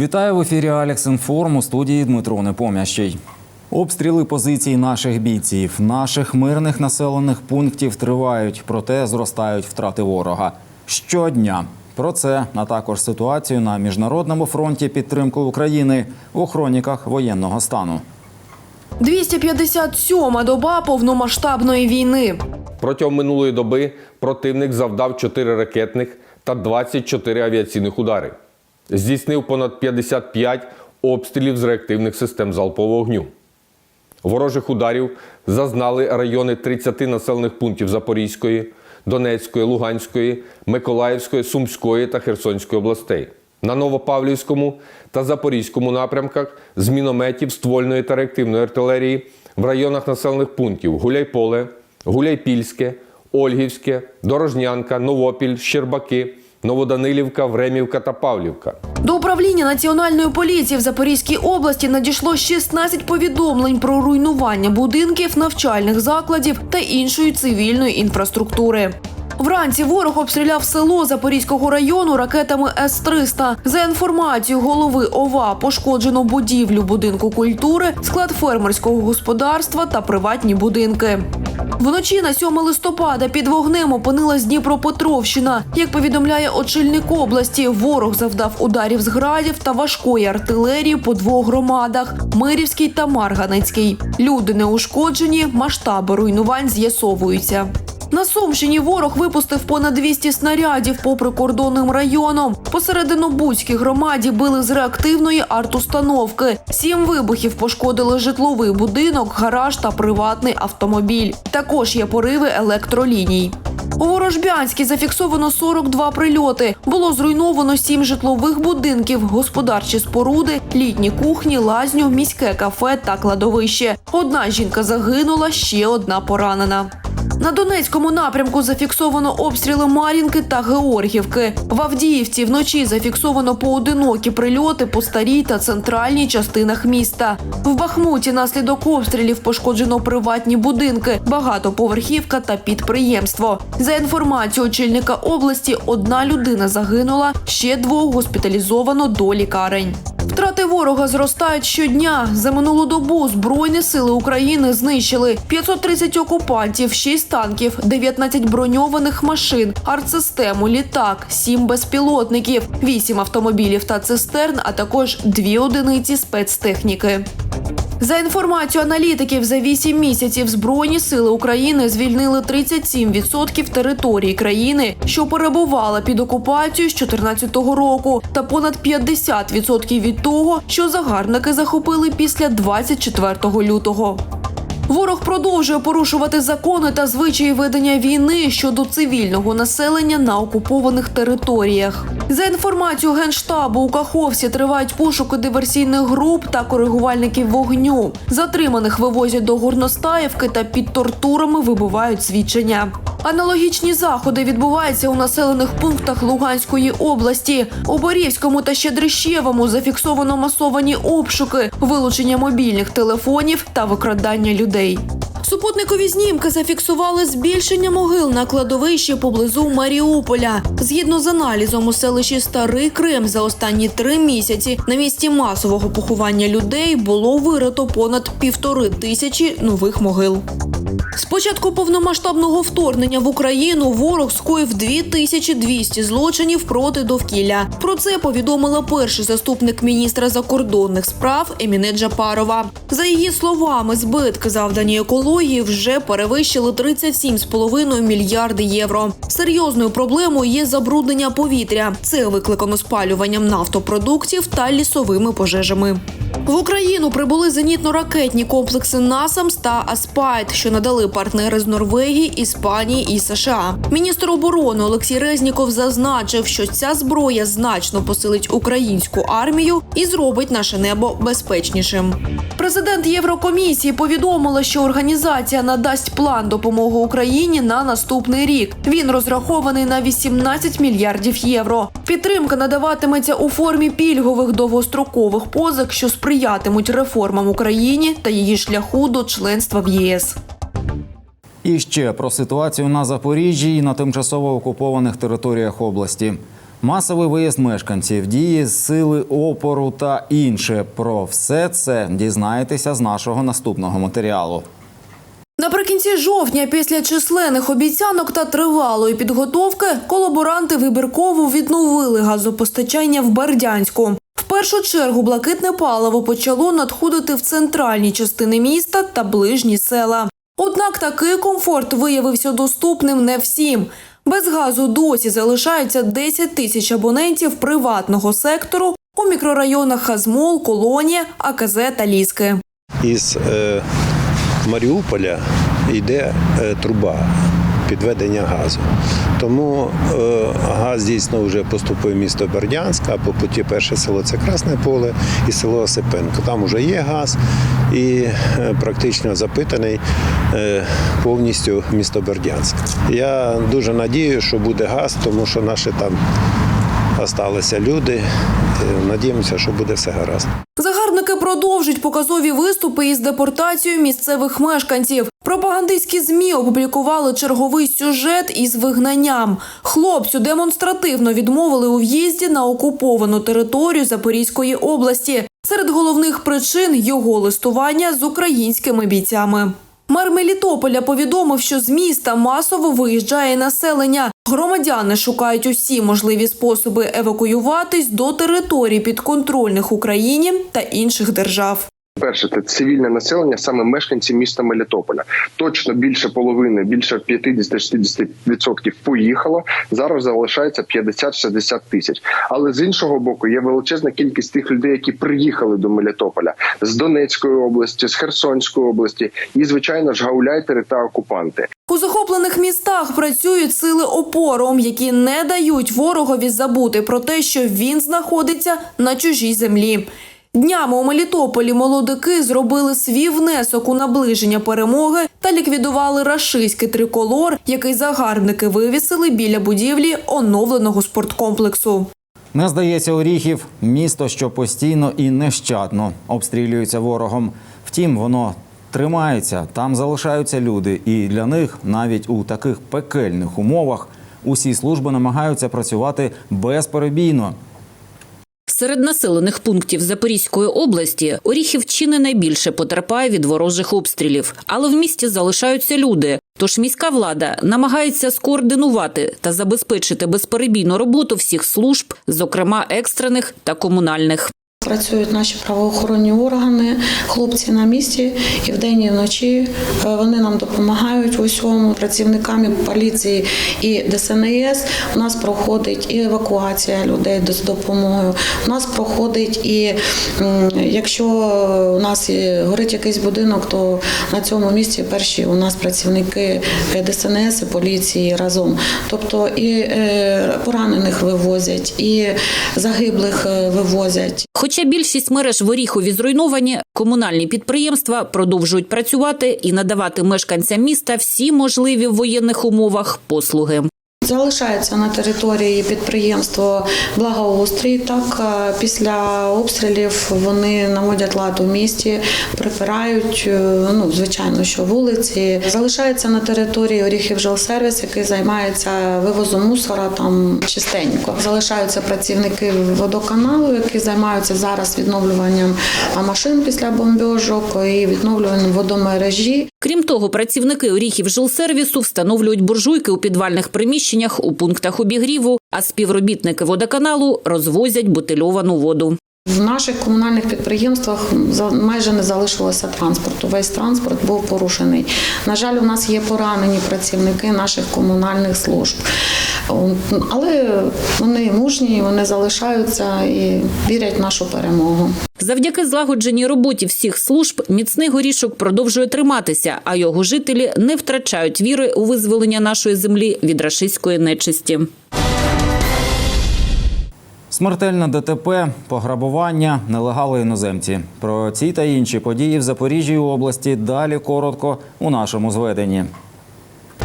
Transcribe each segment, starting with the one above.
Вітаю в ефірі Алекс Інформ у студії Дмитро Непомящий. Обстріли позицій наших бійців, наших мирних населених пунктів тривають, проте зростають втрати ворога. Щодня про це, а також ситуацію на міжнародному фронті підтримки України у хроніках воєнного стану. 257-ма доба повномасштабної війни. Протягом минулої доби противник завдав 4 ракетних та 24 авіаційних удари. Здійснив понад 55 обстрілів з реактивних систем залпового вогню. Ворожих ударів зазнали райони 30 населених пунктів Запорізької, Донецької, Луганської, Миколаївської, Сумської та Херсонської областей. На Новопавлівському та Запорізькому напрямках з мінометів ствольної та реактивної артилерії в районах населених пунктів Гуляйполе, Гуляйпільське, Ольгівське, Дорожнянка, Новопіль, Щербаки, Новоданилівка, Времівка та Павлівка. До управління національної поліції в Запорізькій області надійшло 16 повідомлень про руйнування будинків, навчальних закладів та іншої цивільної інфраструктури. Вранці ворог обстріляв село Запорізького району ракетами С-300. За інформацією голови ОВА, пошкоджено будівлю будинку культури, склад фермерського господарства та приватні будинки. Вночі на 7 листопада під вогнем опинилась Дніпропетровщина. Як повідомляє очільник області, ворог завдав ударів з градів та важкої артилерії по двох громадах Мирівській та Марганецькій. Люди не ушкоджені, масштаби руйнувань з'ясовуються. На Сумщині ворог випустив понад 200 снарядів по прикордонним районам. Посередину Буцькій громаді били з реактивної артустановки. Сім вибухів пошкодили житловий будинок, гараж та приватний автомобіль. Також є пориви електроліній. У Ворожбянській зафіксовано 42 прильоти. Було зруйновано сім житлових будинків, господарчі споруди, літні кухні, лазню, міське кафе та кладовище. Одна жінка загинула, ще одна поранена. На Донецькому напрямку зафіксовано обстріли Мар'їнки та Георгівки. В Авдіївці вночі зафіксовано поодинокі прильоти по старій та центральній частинах міста. В Бахмуті наслідок обстрілів пошкоджено приватні будинки, багатоповерхівка та підприємство. За інформацією очільника області, одна людина загинула, ще двох госпіталізовано до лікарень. Втрати ворога зростають щодня. За минулу добу Збройні сили України знищили 530 окупантів, 6 танків, 19 броньованих машин, артсистему, літак, 7 безпілотників, 8 автомобілів та цистерн, а також 2 одиниці спецтехніки. За інформацією аналітиків, за 8 місяців Збройні сили України звільнили 37% території країни, що перебувала під окупацією з 2014 року, та понад 50% від того, що загарбники захопили після 24 лютого. Ворог продовжує порушувати закони та звичаї ведення війни щодо цивільного населення на окупованих територіях. За інформацією генштабу у Каховці тривають пошуки диверсійних груп та коригувальників вогню. Затриманих вивозять до Горностаївки та під тортурами вибивають свідчення. Аналогічні заходи відбуваються у населених пунктах Луганської області. У Борівському та Щедрищевому зафіксовано масовані обшуки, вилучення мобільних телефонів та викрадання людей. Супутникові знімки зафіксували збільшення могил на кладовищі поблизу Маріуполя. Згідно з аналізом у селищі Старий Крим за останні три місяці на місці масового поховання людей було вирито понад півтори тисячі нових могил. З початку повномасштабного вторгнення в Україну ворог скоїв 2200 злочинів проти довкілля. Про це повідомила перший заступник міністра закордонних справ Еміне Джапарова. За її словами, збитки завдані екології вже перевищили 37,5 мільярди євро. Серйозною проблемою є забруднення повітря. Це викликано спалюванням нафтопродуктів та лісовими пожежами. В Україну прибули зенітно-ракетні комплекси «Насамс» та «Аспайт», що надали партнери з Норвегії, Іспанії і США. Міністр оборони Олексій Резніков зазначив, що ця зброя значно посилить українську армію і зробить наше небо безпечнішим. Президент Єврокомісії повідомила, що організація надасть план допомоги Україні на наступний рік. Він розрахований на 18 мільярдів євро. Підтримка надаватиметься у формі пільгових довгострокових позик, що сприятимуть реформам Україні та її шляху до членства в ЄС. І ще про ситуацію на Запоріжжі і на тимчасово окупованих територіях області. Масовий виїзд мешканців, дії сили опору та інше. Про все це дізнаєтеся з нашого наступного матеріалу. Наприкінці жовтня, після численних обіцянок та тривалої підготовки, колаборанти вибірково відновили газопостачання в Бердянську. В першу чергу блакитне паливо почало надходити в центральні частини міста та ближні села. Однак такий комфорт виявився доступним не всім. Без газу досі залишаються 10 тисяч абонентів приватного сектору у мікрорайонах Хазмол, Колонія, АКЗ та Ліски. із е, Маріуполя йде е, труба підведення газу. Тому е, газ дійсно вже поступив в місто Бердянськ, а по путі перше село це Красне Поле і село Осипенко. Там вже є газ і е, практично запитаний е, повністю місто Бердянськ. Я дуже надію, що буде газ, тому що наші там залишилися люди. Надіємося, що буде все гаразд. Загарбники продовжують показові виступи із депортацією місцевих мешканців. Пропагандистські змі опублікували черговий сюжет із вигнанням. Хлопцю демонстративно відмовили у в'їзді на окуповану територію Запорізької області. Серед головних причин його листування з українськими бійцями. Мер Мелітополя повідомив, що з міста масово виїжджає населення. Громадяни шукають усі можливі способи евакуюватись до територій підконтрольних Україні та інших держав. Перше, це цивільне населення, саме мешканці міста Мелітополя. Точно більше половини, більше 50-60% поїхало. Зараз залишається 50-60 тисяч. Але з іншого боку, є величезна кількість тих людей, які приїхали до Мелітополя з Донецької області, з Херсонської області, і звичайно ж гауляйтери та окупанти. У захоплених містах працюють сили опору, які не дають ворогові забути про те, що він знаходиться на чужій землі. Днями у Мелітополі молодики зробили свій внесок у наближення перемоги та ліквідували рашистський триколор, який загарбники вивісили біля будівлі оновленого спорткомплексу. Не здається, Оріхів місто, що постійно і нещадно обстрілюється ворогом. Втім, воно тримається, там залишаються люди, і для них навіть у таких пекельних умовах усі служби намагаються працювати безперебійно. Серед населених пунктів Запорізької області Оріхівчини найбільше потерпає від ворожих обстрілів, але в місті залишаються люди. Тож міська влада намагається скоординувати та забезпечити безперебійну роботу всіх служб, зокрема екстрених та комунальних. Працюють наші правоохоронні органи, хлопці на місці і вдень, і вночі Е, вони нам допомагають в усьому. Працівниками поліції і ДСНС у нас проходить і евакуація людей з допомогою. У нас проходить і якщо у нас горить якийсь будинок, то на цьому місці перші у нас працівники е, ДСНС і поліції разом. Тобто і е, поранених вивозять, і загиблих вивозять. Хоча більшість мереж в Оріхові зруйновані, комунальні підприємства продовжують працювати і надавати мешканцям міста всі можливі в воєнних умовах послуги. Залишається на території підприємство благоустрій. Так е, після обстрілів вони наводять лад у місті, прибирають. е, Ну звичайно, що вулиці залишається на території Оріхів Жилсервіс, який займається вивозом мусора там чистенько. Залишаються працівники водоканалу, які займаються зараз відновлюванням машин після бомбьожок і відновлюванням водомережі. Крім того, працівники Оріхів жилсервісу встановлюють буржуйки у підвальних приміщеннях у пунктах обігріву, а співробітники водоканалу розвозять бутильовану воду. В наших комунальних підприємствах майже не залишилося транспорту. Весь транспорт був порушений. На жаль, у нас є поранені працівники наших комунальних служб. Але вони мужні, вони залишаються і вірять в нашу перемогу. Завдяки злагодженій роботі всіх служб міцний горішок продовжує триматися, а його жителі не втрачають віри у визволення нашої землі від рашистської нечисті. Смертельне ДТП, пограбування, нелегали іноземці. Про ці та інші події в Запоріжжі області далі коротко у нашому зведенні.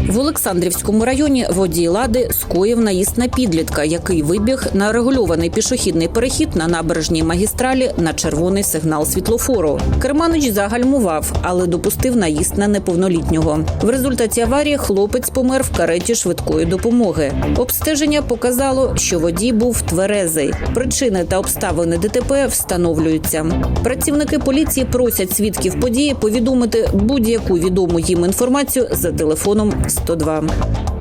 В Олександрівському районі водій лади скоїв наїзд на підлітка, який вибіг на регульований пішохідний перехід на набережній магістралі на червоний сигнал світлофору. Керманич загальмував, але допустив наїзд на неповнолітнього. В результаті аварії хлопець помер в кареті швидкої допомоги. Обстеження показало, що водій був тверезий. Причини та обставини ДТП встановлюються. Працівники поліції просять свідків події повідомити будь-яку відому їм інформацію за телефоном 102.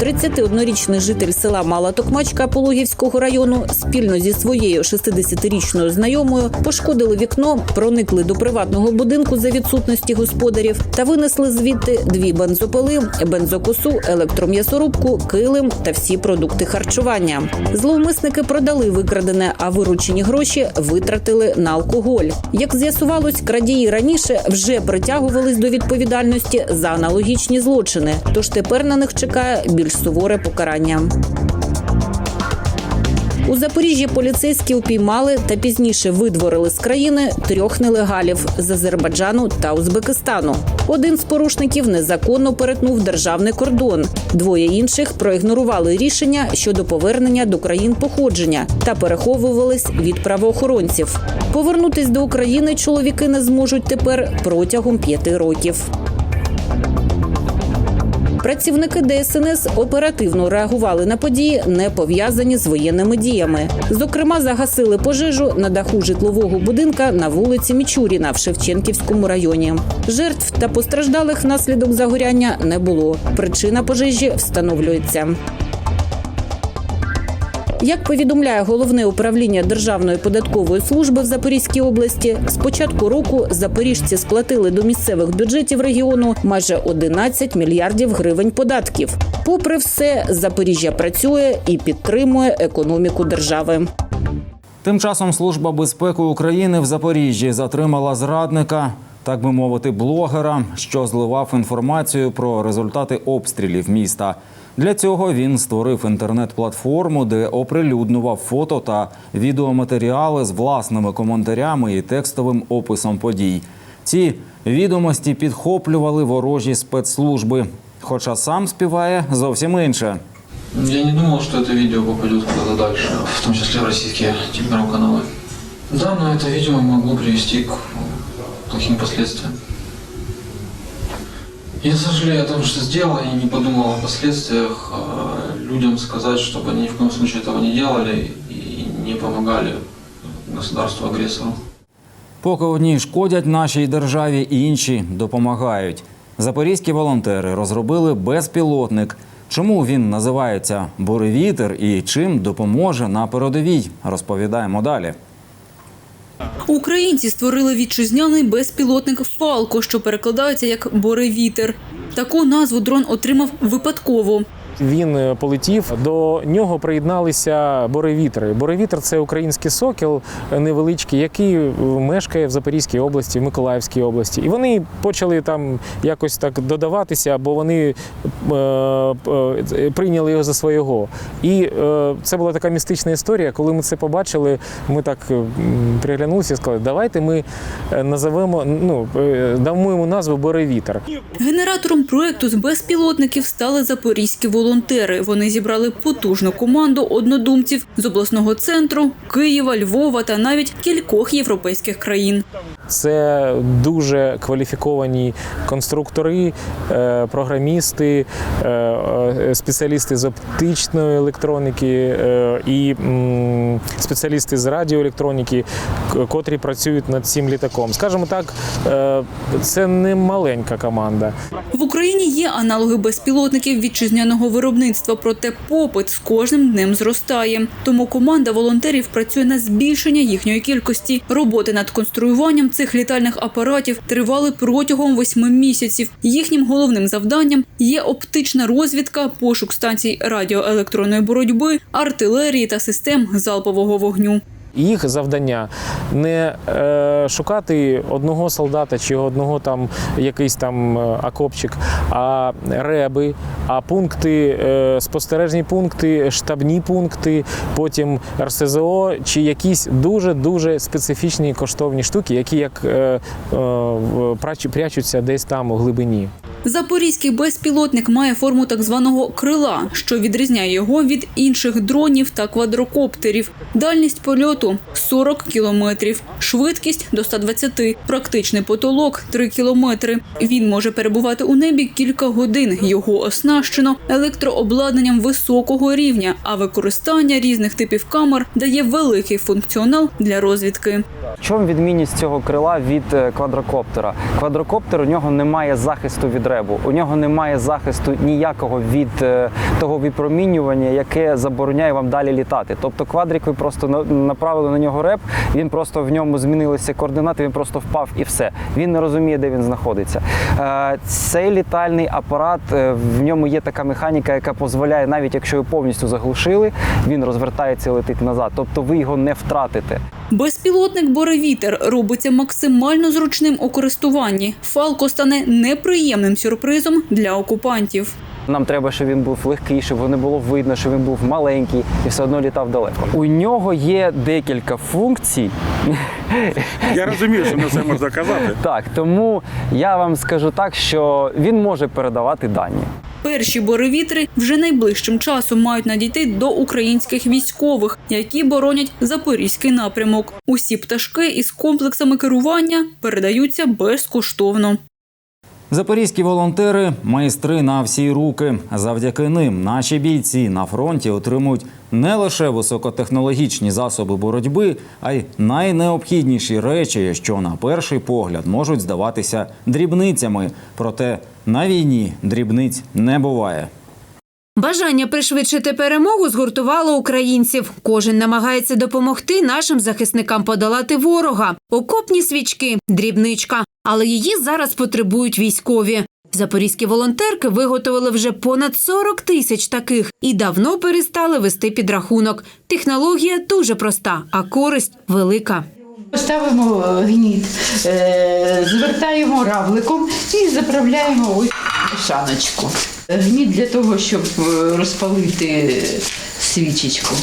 31-річний житель села Мала Токмачка Пологівського району спільно зі своєю 60-річною знайомою пошкодили вікно, проникли до приватного будинку за відсутності господарів та винесли звідти дві бензопили, бензокосу, електром'ясорубку, килим та всі продукти харчування. Зловмисники продали викрадене, а виручені гроші витратили на алкоголь. Як з'ясувалось, крадії раніше вже притягувались до відповідальності за аналогічні злочини. Тож тепер на них чекає більш суворе покарання. У Запоріжжі поліцейські упіймали та пізніше видворили з країни трьох нелегалів з Азербайджану та Узбекистану. Один з порушників незаконно перетнув державний кордон. Двоє інших проігнорували рішення щодо повернення до країн походження та переховувались від правоохоронців. Повернутись до України чоловіки не зможуть тепер протягом п'яти років. Працівники ДСНС оперативно реагували на події, не пов'язані з воєнними діями. Зокрема, загасили пожежу на даху житлового будинка на вулиці Мічуріна в Шевченківському районі. Жертв та постраждалих внаслідок загоряння не було. Причина пожежі встановлюється. Як повідомляє головне управління Державної податкової служби в Запорізькій області, з початку року запоріжці сплатили до місцевих бюджетів регіону майже 11 мільярдів гривень податків. Попри все, Запоріжжя працює і підтримує економіку держави. Тим часом Служба безпеки України в Запоріжжі затримала зрадника, так би мовити, блогера, що зливав інформацію про результати обстрілів міста. Для цього він створив інтернет-платформу, де оприлюднював фото та відеоматеріали з власними коментарями і текстовим описом подій. Ці відомості підхоплювали ворожі спецслужби. Хоча сам співає зовсім інше. Я не думал, что это видео попадет куда-то дальше, в том числе в российские телеграм-каналы. Да, но это видео могло привести к плохим последствиям. Я сожалею о том, что сделал, и не подумал о последствиях. Людям сказать, чтобы они ни в коем случае этого не делали и не помогали государству-агрессору. Поки одні шкодять нашій державі, інші допомагають. Запорізькі волонтери розробили безпілотник. Чому він називається Буревітер і чим допоможе на передовій? Розповідаємо далі. Українці створили вітчизняний безпілотник Фалко, що перекладається як Боревітер. Таку назву дрон отримав випадково. Він е, полетів. До нього приєдналися боревітри. Боревітр це український сокіл е, невеличкий, який е, мешкає в Запорізькій області, в Миколаївській області. І вони почали там якось так додаватися, бо вони е, е, прийняли його за свого. І е, це була така містична історія. Коли ми це побачили, ми так приглянулися і сказали, давайте ми назовемо, ну дамо йому назву Боревітер. Генератором проекту з безпілотників стали запорізькі волонтери. Вони зібрали потужну команду однодумців з обласного центру, Києва, Львова та навіть кількох європейських країн. Це дуже кваліфіковані конструктори, е, програмісти, е, е, спеціалісти з оптичної електроніки і спеціалісти з радіоелектроніки, котрі працюють над цим літаком. Скажімо так, це не маленька команда. В Україні є аналоги безпілотників вітчизняного виробництва, проте попит з кожним днем зростає. Тому команда волонтерів працює на збільшення їхньої кількості. Роботи над конструюванням цих літальних апаратів тривали протягом восьми місяців. Їхнім головним завданням є оптична розвідка, пошук станцій радіоелектронної боротьби, артилерії та систем залпового вогню. Їх завдання не е, шукати одного солдата чи одного там якийсь там е, окопчик, а реби, а пункти, е, спостережні пункти, штабні пункти, потім РСЗО чи якісь дуже дуже специфічні коштовні штуки, які як е, е, прячуться десь там у глибині. Запорізький безпілотник має форму так званого крила, що відрізняє його від інших дронів та квадрокоптерів. Дальність польоту 40 кілометрів, швидкість до 120, практичний потолок 3 кілометри. Він може перебувати у небі кілька годин. Його оснащено електрообладнанням високого рівня, а використання різних типів камер дає великий функціонал для розвідки. Чому відмінність цього крила від е, квадрокоптера? Квадрокоптер у нього немає захисту від ребу, у нього немає захисту ніякого від е, того випромінювання, яке забороняє вам далі літати. Тобто квадрик ви просто направили на нього реп, він просто в ньому змінилися координати, він просто впав і все. Він не розуміє, де він знаходиться. Е, Цей літальний апарат в ньому є така механіка, яка дозволяє, навіть якщо його повністю заглушили, він розвертається і летить назад. Тобто ви його не втратите. Безпілотник Боревітер робиться максимально зручним у користуванні. Фалко стане неприємним сюрпризом для окупантів. Нам треба, щоб він був легкий, щоб його не було видно, що він був маленький і все одно літав далеко. У нього є декілька функцій. Я розумію, що не все можна казати. Так, тому я вам скажу так, що він може передавати дані. Перші боровітри вже найближчим часом мають надійти до українських військових, які боронять запорізький напрямок. Усі пташки із комплексами керування передаються безкоштовно. Запорізькі волонтери майстри на всі руки. Завдяки ним наші бійці на фронті отримують не лише високотехнологічні засоби боротьби, а й найнеобхідніші речі, що на перший погляд можуть здаватися дрібницями. Проте на війні дрібниць не буває. Бажання пришвидшити перемогу згуртувало українців. Кожен намагається допомогти нашим захисникам подолати ворога. Окопні свічки, дрібничка, але її зараз потребують військові. Запорізькі волонтерки виготовили вже понад 40 тисяч таких і давно перестали вести підрахунок. Технологія дуже проста, а користь велика. Ставимо е, гніт, е, звертаємо равликом і заправляємо ось шаночку. Гніт для того, щоб е, розпалити свічечку.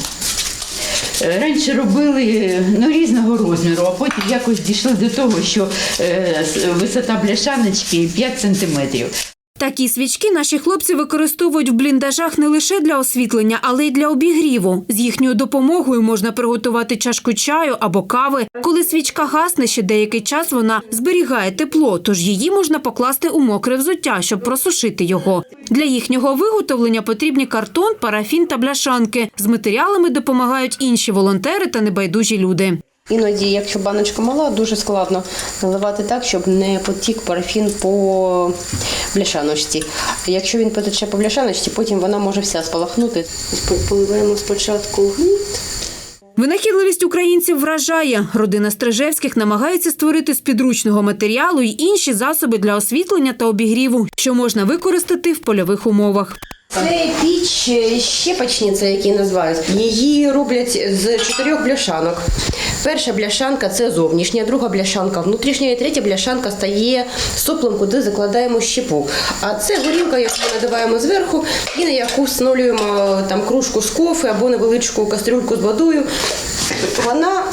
Е, Раніше робили ну, різного розміру, а потім якось дійшли до того, що е, висота бляшаночки 5 сантиметрів. Такі свічки наші хлопці використовують в бліндажах не лише для освітлення, але й для обігріву. З їхньою допомогою можна приготувати чашку чаю або кави. Коли свічка гасне ще деякий час, вона зберігає тепло, тож її можна покласти у мокре взуття, щоб просушити його. Для їхнього виготовлення потрібні картон, парафін та бляшанки. З матеріалами допомагають інші волонтери та небайдужі люди. Іноді, якщо баночка мала, дуже складно наливати так, щоб не потік парафін по бляшаночці. Якщо він потече по бляшаночці, потім вона може вся спалахнути. Поливаємо спочатку гніт. Винахідливість українців вражає. Родина Стрижевських намагається створити з підручного матеріалу й інші засоби для освітлення та обігріву, що можна використати в польових умовах. Це піч е, щепочниця, які називають. Її роблять з чотирьох бляшанок. Перша бляшанка це зовнішня, друга бляшанка внутрішня, і третя бляшанка стає соплом, куди закладаємо щепу. А це горілка, яку ми надаваємо зверху, і на яку встановлюємо там кружку з кофе або невеличку кастрюльку з водою. Вона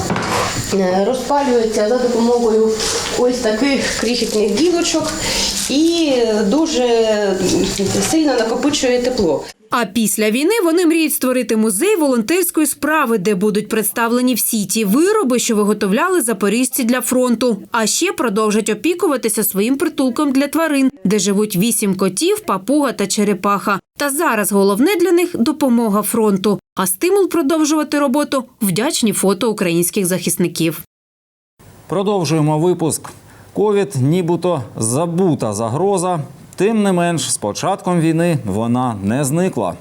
е, розпалюється за допомогою ось таких крихітних гілочок і дуже сильно накопичує тепло. А після війни вони мріють створити музей волонтерської справи, де будуть представлені всі ті вироби, що виготовляли запоріжці для фронту. А ще продовжать опікуватися своїм притулком для тварин, де живуть вісім котів, папуга та черепаха. Та зараз головне для них допомога фронту. А стимул продовжувати роботу вдячні фото українських захисників. Продовжуємо випуск. Ковід, нібито забута загроза. Тим не менш, з початком війни вона не зникла.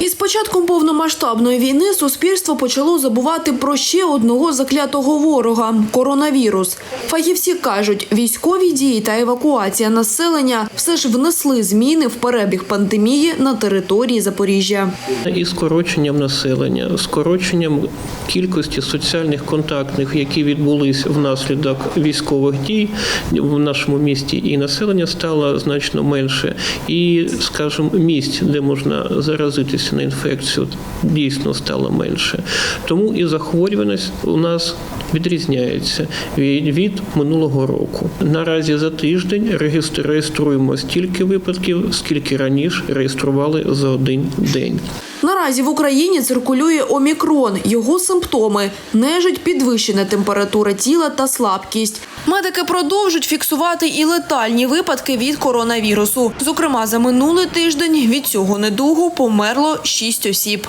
Із початком повномасштабної війни суспільство почало забувати про ще одного заклятого ворога коронавірус. Фахівці кажуть, військові дії та евакуація населення все ж внесли зміни в перебіг пандемії на території Запоріжжя. І скороченням населення, скороченням кількості соціальних контактних, які відбулись внаслідок військових дій в нашому місті, і населення стало значно менше. І, скажімо, місць, де можна заразити заразитися на інфекцію дійсно стало менше. Тому і захворюваність у нас відрізняється від, минулого року. Наразі за тиждень реєстр- реєструємо стільки випадків, скільки раніше реєстрували за один день. Наразі в Україні циркулює омікрон. Його симптоми нежить підвищена температура тіла та слабкість. Медики продовжують фіксувати і летальні випадки від коронавірусу. Зокрема, за минулий тиждень від цього недугу померло 6 осіб.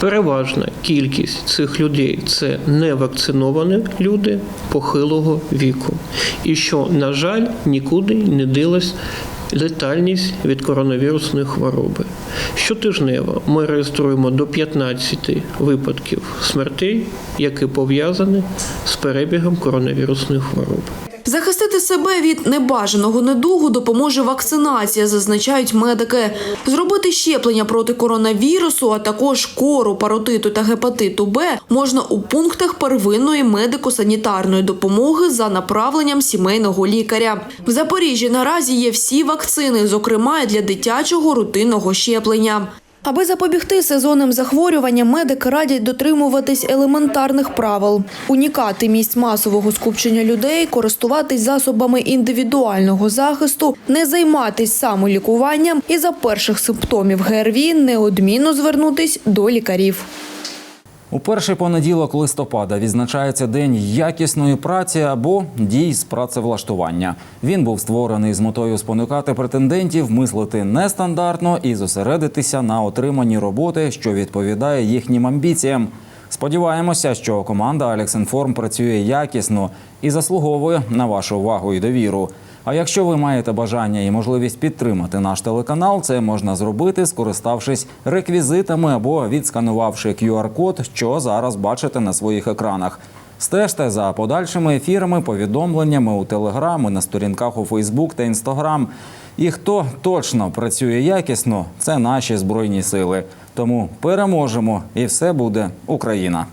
Переважна кількість цих людей це невакциновані люди похилого віку. І що, на жаль, нікуди не дилась летальність від коронавірусної хвороби. Щотижнево ми реєструємо до 15 випадків смертей, які пов'язані з перебігом коронавірусної хвороби. Захистити себе від небажаного недугу допоможе вакцинація, зазначають медики. Зробити щеплення проти коронавірусу, а також кору, паротиту та гепатиту Б можна у пунктах первинної медико-санітарної допомоги за направленням сімейного лікаря. В Запоріжжі наразі є всі вакцини, зокрема для дитячого рутинного щеплення. Аби запобігти сезонним захворюванням, медики радять дотримуватись елементарних правил: унікати місць масового скупчення людей, користуватись засобами індивідуального захисту, не займатись самолікуванням і за перших симптомів ГРВІ неодмінно звернутись до лікарів. У перший понеділок листопада відзначається День якісної праці або дій з працевлаштування. Він був створений з метою спонукати претендентів мислити нестандартно і зосередитися на отриманні роботи, що відповідає їхнім амбіціям. Сподіваємося, що команда Алексінформ працює якісно і заслуговує на вашу увагу і довіру. А якщо ви маєте бажання і можливість підтримати наш телеканал, це можна зробити, скориставшись реквізитами або відсканувавши QR-код, що зараз бачите на своїх екранах. Стежте за подальшими ефірами, повідомленнями у Телеграм на сторінках у Фейсбук та Інстаграм. І хто точно працює якісно, це наші збройні сили. Тому переможемо, і все буде Україна.